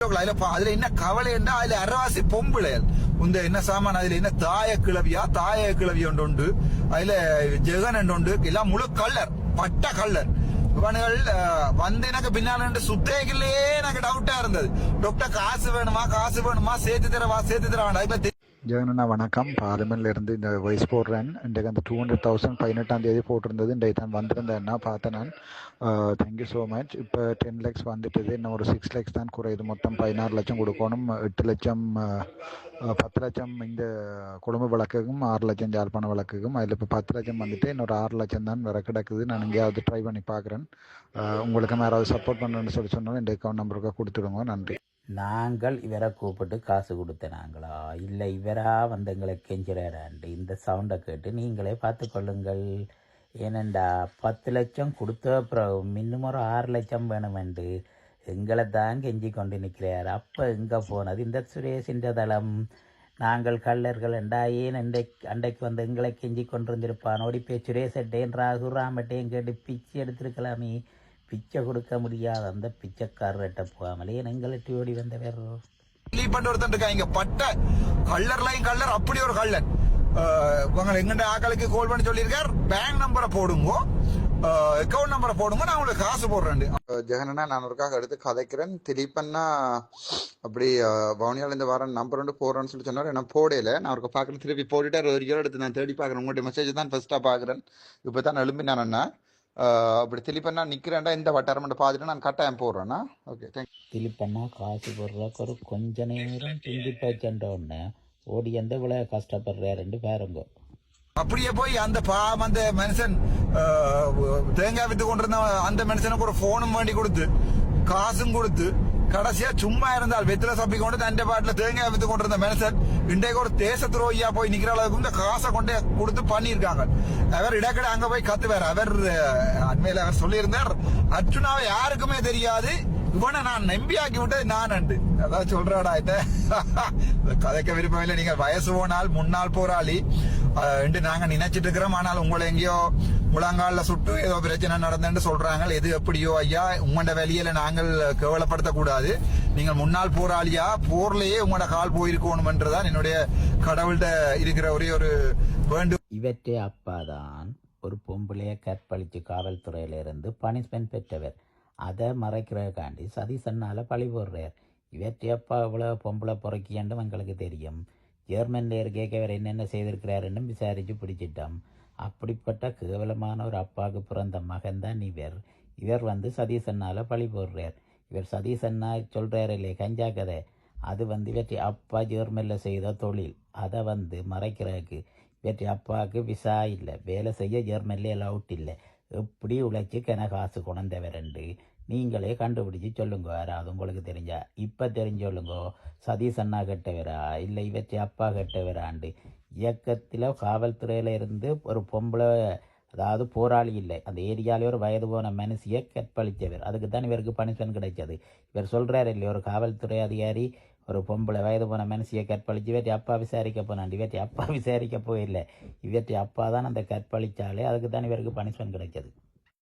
அதுல அதுல என்ன கவலை என்ன அதுல அரவாசி பொம்புளையல் இந்த என்ன சாமான் அதுல என்ன தாய கிளவியா தாய கிளவி ஒன்று உண்டு. அதுல ஜெகன் ஒன்று உண்டு. எல்லாம் முழு கல்லர் பட்ட கல்லர் இவனுகள் வந்து எனக்கு பின்னால சுத்தேகிலே எனக்கு டவுட்டா இருந்தது. டாக்டர் காசு வேணுமா காசு வேணுமா? சேர்த்து தரவா சேர்த்து தரவாண்டா இப்ப ஜெகனண்ணா வணக்கம். பார்லிமெண்ட்ல இந்த வயசு போடுறேன். இன்றைக்கு அந்த டூ ஹண்ட்ரட் தௌசண்ட் பதினெட்டாம் தேதி போட்டிருந்தது. இன்றைக்கு தான் வந்திருந்தேன்னா பார்த்தேன் நான் தேங்க்யூ ஸோ மச் இப்போ டென் லேக்ஸ் வந்துட்டுது. இன்னும் ஒரு சிக்ஸ் லேக்ஸ் தான் குறையுது. மொத்தம் பதினாறு லட்சம் கொடுக்கணும். எட்டு லட்சம் பத்து லட்சம் இந்த குடும்ப வழக்குக்கும் ஆறு லட்சம் ஜாழ்ப்பாண வழக்குக்கும். அதில் இப்போ பத்து லட்சம் வந்துட்டு இன்னொரு ஆறு லட்சம் தான் வர கிடக்குது. நான் எங்கேயாவது ட்ரை பண்ணி பார்க்குறேன். உங்களுக்கு யாராவது சப்போர்ட் பண்ணணும்னு சொல்லி சொன்னாலும் இந்த அக்கௌண்ட் நம்பருக்கு கொடுத்துடுங்க. நன்றி. நாங்கள் இவரை கூப்பிட்டு காசு கொடுத்த நாங்களா? இல்லை இவரா வந்து எங்களை கெஞ்சுறாராண்டு இந்த சவுண்டை கேட்டு நீங்களே பார்த்து கொள்ளுங்கள். ஏனண்டா பத்து லட்சம் கொடுத்த அப்புறம் இன்னும் ஒரு ஆறு லட்சம் வேணுமெண்டு எங்களை தான் கெஞ்சி கொண்டு நிற்கிறார். அப்போ எங்கே போனது இந்த சுரேஷின்ற தளம்? நாங்கள் கள்ளர்கள் என்றா ஏன் அண்டைக்கு அண்டைக்கு வந்து எங்களை கெஞ்சி கொண்டிருந்திருப்பான்? ஓடிப்பே சுரேஷட்டேன் சுரேஷ் ராகு ராமட்டேன் கேட்டு பிச்சு எடுத்திருக்கலாமே. பிச்சை கொடுக்க முடியாத அந்த பிச்சைக்காரர்கிட்ட போகாமலே எங்களுக்கு ஓடி வந்தவர். லீவ் பண்ண ஒருத்தன் இருக்காங்க பட்ட கல்லர்லையும் கல்லர் அப்படி ஒரு கல்லன் உங்களை எங்கிட்ட ஆக்களுக்கு கால் பண்ணி சொல்லியிருக்கார்? பேங்க் நம்பரை போடுங்க. அக்கௌண்ட் நம்பரை போடுங்க நான் உங்களுக்கு காசு போடுறேன். ஜெகனண்ணா நான் ஒருக்காக எடுத்து கதைக்கிறேன். திலீப்பண்ணா அப்படி பவுனியால இந்த வாரம் நம்பர் ஒன்று போடுறேன்னு சொல்லி சொன்னார். நான் போடல. நான் அவருக்கு பார்க்குறேன் திருப்பி போட்டுட்டு ஒரு கிலோ எடுத்து நான் தேடி பார்க்குறேன். உங்களுடைய மெசேஜ் தான் ஃபர்ஸ்ட்டாக பார்க்குறேன். இப்போ தான் எழும்பினான் அண்ணா அப்படி திலீப்பண்ணா நிற்கிறேன்டா இந்த வட்டாரம் பார்த்துட்டு நான் கட்டாயம் போடுறேண்ணா ஓகே தேங்க் திலிப்பண்ணா காசு போடுறக்கு ஒரு கொஞ்ச நேரம் பிந்தி போச்சண்ட உடனே ஓடி எந்த இவ்வளோ கஷ்டப்படுறாருன்னு பாருங்க. அப்படியே போய் அந்த பாவம் அந்த மனுஷன் தேங்காய் வித்து கொண்டிருந்த அந்த மனுஷனுக்கு ஒரு போனும் வேண்டி கொடுத்து காசும் கொடுத்து கடைசியா சும்மா இருந்தால் வெத்தில சப்பி கொண்டு தண்டை பாட்டுல தேங்காய் வித்து கொண்டிருந்த மனுஷன் இன்றைக்கு ஒரு தேச துரோகியா போய் நிக்கிற அளவுக்கு இந்த காசை கொண்டு கொடுத்து பண்ணியிருக்காங்க அவர் இடக்கடை அங்க போய் கத்துவார் அவர் அண்மையில அவர் சொல்லியிருந்தார் அர்ஜுனாவை யாருக்குமே தெரியாது இவனை நான் நம்பியாக்கி விட்டது நான் அண்டு அதான் சொல்றாடா இத கதைக்க விருப்பம் இல்லை நீங்க வயசு போனால் முன்னாள் போராளி என்று நாங்க நினைச்சிட்டு இருக்கிறோம் ஆனால் உங்களை எங்கேயோ முழங்கால சுட்டு ஏதோ பிரச்சனை நடந்துன்னு சொல்றாங்க. எது எப்படியோ ஐயா உங்களோட வெளியில நாங்கள் கேவலப்படுத்த கூடாது நீங்கள் முன்னாள் போராளியா போர்லயே உங்களோட கால் போயிருக்கணும்ன்றதான் என்னுடைய கடவுள்கிட்ட இருக்கிற ஒரே ஒரு வேண்டும் இவற்றே அப்பா தான் ஒரு பொம்பளைய கற்பழித்து காவல்துறையில இருந்து பனிஷ்மெண்ட் பெற்றவர். அதை மறைக்கிறதுக்காண்டி சதீசன்னால பழி போடுறார். இவற்றை அப்பா இவ்வளோ பொம்பளை பொறுக்கியண்டும் எங்களுக்கு தெரியும். ஜெர்மன்ல இருக்கவர் என்னென்ன செய்திருக்கிறாருன்னு விசாரிச்சு பிடிச்சிட்டோம். அப்படிப்பட்ட கேவலமான ஒரு அப்பாவுக்கு பிறந்த மகன் தான் இவர். இவர் வந்து சதீசன்னால் பழி போடுறார். இவர் சதீசன்னா சொல்கிறார் இல்லையே கஞ்சா கதை. அது வந்து இவற்றை அப்பா ஜெர்மனில் செய்த தொழில். அதை வந்து மறைக்கிறதுக்கு இவற்றை அப்பாவுக்கு விசா இல்லை. வேலை செய்ய ஜெர்மனில் அவுட் இல்லை. எப்படி உழைச்சி கிண காசு கொண்டவரண்டு நீங்களே கண்டுபிடிச்சு சொல்லுங்க யாராவது உங்களுக்கு தெரிஞ்சா. இப்போ தெரிஞ்சு சொல்லுங்க சதீஷ் அண்ணா கெட்டவரா இல்லை இவற்றை அப்பா கெட்டவராண்டு இயக்கத்தில் காவல்துறையில் இருந்து ஒரு பொம்பளை அதாவது போராளி இல்லை. அந்த ஏரியாலே ஒரு வயது போன மனுஷியை கற்பழித்தவர். அதுக்கு தான் இவருக்கு பனிஷ்மெண்ட் கிடைச்சது. இவர் சொல்கிறார் இல்லையா ஒரு காவல்துறை அதிகாரி ஒரு பொம்பளை வயது போன மனுஷியை கற்பழித்து இவற்றை அப்பா விசாரிக்க போனாண்டு இவற்றை அப்பா விசாரிக்க போயில்லை. இவற்றை அப்பா தான் அந்த கற்பழிச்சாலே அதுக்கு தான் இவருக்கு பனிஷ்மெண்ட் கிடைச்சது.